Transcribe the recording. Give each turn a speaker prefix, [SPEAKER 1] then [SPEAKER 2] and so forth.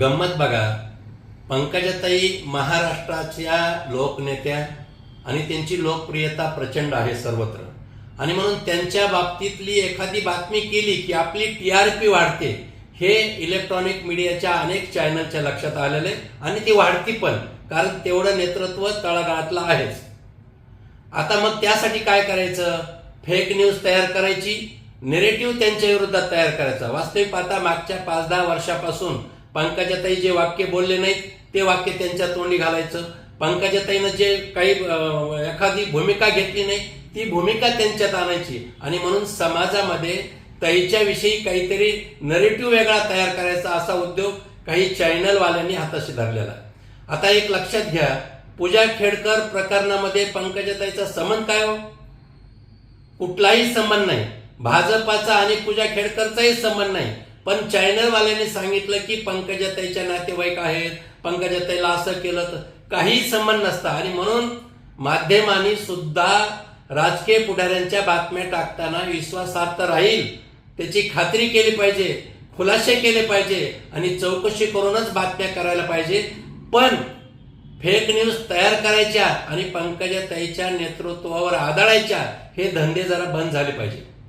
[SPEAKER 1] गंमत बघा. पंकजाताई महाराष्ट्राच्या लोकनेत्या आणि त्यांची लोकप्रियता प्रचंड आहे सर्वत्र. आणि म्हणून त्यांच्या बाबतीतली एखादी बातमी केली की आपली टी आर पी वाढते हे इलेक्ट्रॉनिक मीडियाच्या अनेक चॅनलच्या लक्षात आलेलं आहे आणि ती वाढती पण कारण तेवढं नेतृत्व तळागाळातलं आहेच. आता मग त्यासाठी काय करायचं? फेक न्यूज तयार करायची? नेरेटिव्ह त्यांच्या विरोधात तयार करायचा. वास्तविक पाहता मागच्या पाच दहा वर्षापासून पंकजाताई जे वाक्य बोलले नाहीत ते वाक्य त्यांच्या तोंडी घालायचं. पंकजाताईनं जे काही एखादी भूमिका घेतली नाही ती भूमिका त्यांच्यात आणायची. आणि म्हणून समाजामध्ये ताईच्या विषयी काहीतरी नरेटिव्ह वेगळा तयार करायचा असा उद्योग काही चॅनलवाल्यांनी हाताशी धरलेला आता एक लक्षात घ्या पूजा खेडकर प्रकरणामध्ये पंकजाताईचा संबंध काय हो? कुठलाही संबंध नाही. भाजपाचा आणि पूजा खेडकरचाही संबंध नाही. पण चायनावाल्याने सांगितलं की पंकजाताईच्या नातेवाईक आहेत पंकजाताईला असं केलं तर काही संबंध नसता. आणि म्हणून माध्यमांनी सुद्धा राजकीय पुढाऱ्यांच्या बातम्या टाकताना विश्वासार्थ राहील. त्याची खात्री केली पाहिजे खुलासे केले पाहिजे आणि चौकशी करूनच बातम्या करायला पाहिजे. पण फेक न्यूज तयार करायच्या आणि पंकजाताईच्या नेतृत्वावर आदळायच्या हे धंदे जरा बंद झाले पाहिजे.